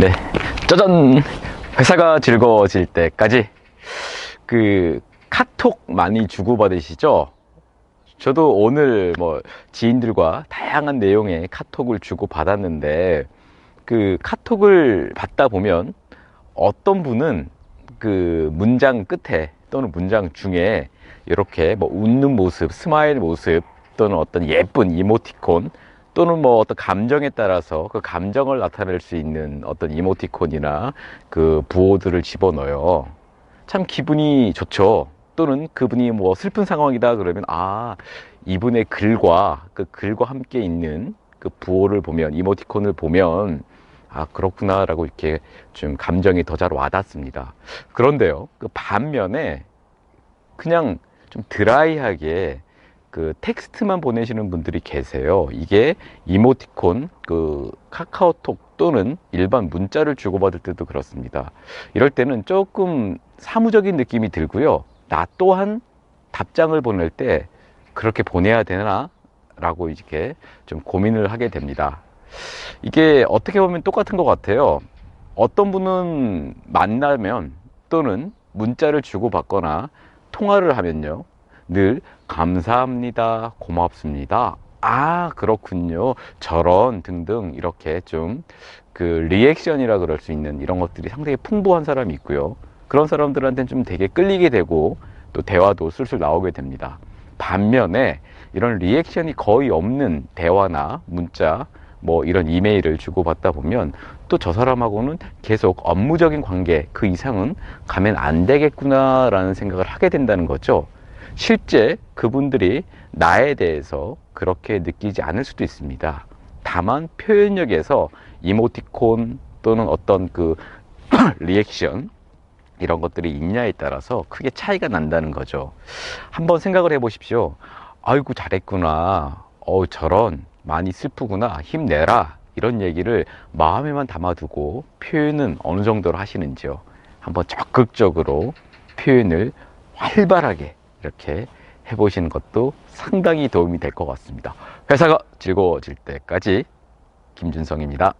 네. 짜잔! 회사가 즐거워질 때까지 그 카톡 많이 주고받으시죠? 저도 오늘 뭐 지인들과 다양한 내용의 카톡을 주고받았는데 그 카톡을 받다 보면 어떤 분은 그 문장 끝에 또는 문장 중에 이렇게 뭐 웃는 모습, 스마일 모습 또는 어떤 예쁜 이모티콘 또는 뭐 어떤 감정에 따라서 그 감정을 나타낼 수 있는 어떤 이모티콘이나 그 부호들을 집어넣어요. 참 기분이 좋죠. 또는 그분이 뭐 슬픈 상황이다 그러면 아 이분의 글과 그 글과 함께 있는 그 부호를 보면 이모티콘을 보면 아 그렇구나라고 이렇게 좀 감정이 더 잘 와닿습니다. 그런데요, 그 반면에 그냥 좀 드라이하게 그 텍스트만 보내시는 분들이 계세요. 이게 이모티콘, 그 카카오톡 또는 일반 문자를 주고받을 때도 그렇습니다. 이럴 때는 조금 사무적인 느낌이 들고요. 나 또한 답장을 보낼 때 그렇게 보내야 되나? 라고 이렇게 좀 고민을 하게 됩니다. 이게 어떻게 보면 똑같은 것 같아요. 어떤 분은 만나면 또는 문자를 주고받거나 통화를 하면요. 늘 감사합니다. 고맙습니다. 아, 그렇군요. 저런 등등 이렇게 좀 그 리액션이라 그럴 수 있는 이런 것들이 상당히 풍부한 사람이 있고요. 그런 사람들한테는 좀 되게 끌리게 되고 또 대화도 술술 나오게 됩니다. 반면에 이런 리액션이 거의 없는 대화나 문자 뭐 이런 이메일을 주고받다 보면 또 저 사람하고는 계속 업무적인 관계 그 이상은 가면 안 되겠구나라는 생각을 하게 된다는 거죠. 실제 그분들이 나에 대해서 그렇게 느끼지 않을 수도 있습니다. 다만 표현력에서 이모티콘 또는 어떤 그 리액션 이런 것들이 있냐에 따라서 크게 차이가 난다는 거죠. 한번 생각을 해 보십시오. 아이고, 잘했구나. 어우, 저런, 많이 슬프구나. 힘내라. 이런 얘기를 마음에만 담아두고 표현은 어느 정도로 하시는지요. 한번 적극적으로 표현을 활발하게 이렇게 해보시는 것도 상당히 도움이 될 것 같습니다. 회사가 즐거워질 때까지 김준성입니다.